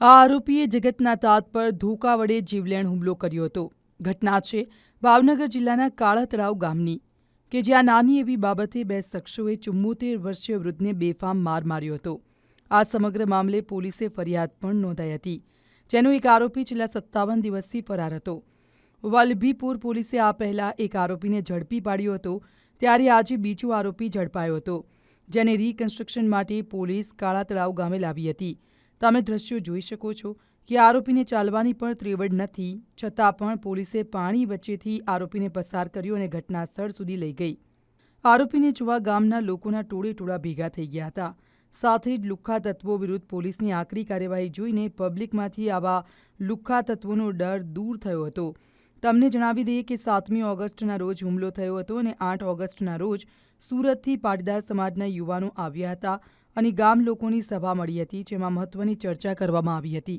આ આરોપીએ જગતના તાત પર ધોકા વડે જીવલેણ હુમલો કર્યો હતો. ઘટના છે ભાવનગર જિલ્લાના કાળા તળાવ ગામની, કે જ્યાં નાની એવી બાબતે બે શખ્સોએ ચુમ્મોતેર વર્ષીય વૃદ્ધને બેફામ માર માર્યો હતો. આ સમગ્ર મામલે પોલીસે ફરિયાદ પણ નોંધાઈ હતી, જેનો એક આરોપી છેલ્લા સત્તાવન દિવસથી ફરાર હતો. વલભીપુર પોલીસે આ પહેલા એક આરોપીને ઝડપી પાડ્યો હતો, ત્યારે આજે બીજો આરોપી ઝડપાયો હતો, જેને રિકન્સ્ટ્રક્શન માટે પોલીસ કાળા તળાવ ગામે લાવી હતી. તમે દ્રશ્યો જોઈ શકો છો કે આરોપીને ચાલવાની પણ ત્રેવડ નથી, છતાં પણ પોલીસે પાણી વચ્ચેથી આરોપીને પસાર કર્યો અને ઘટના સ્થળ સુધી લઈ ગઈ. આરોપીને જોવા ગામના લોકોના ટોળે ટોળા ભેગા થઈ ગયા હતા. સાથે જ લુખ્ખા તત્વો વિરુદ્ધ પોલીસની આકરી કાર્યવાહી જોઈને પબ્લિકમાંથી આવા લુખ્ખા તત્વોનો ડર દૂર થયો હતો. તમને જણાવી દઈએ કે સાતમી ઓગસ્ટના રોજ હુમલો થયો હતો અને આઠ ઓગસ્ટના રોજ સુરતથી પાટીદાર સમાજના યુવાનો આવ્યા હતા. અને ગામ લોકોની સભા મળી હતી જેમાં મહત્વની ચર્ચા કરવામાં આવી હતી.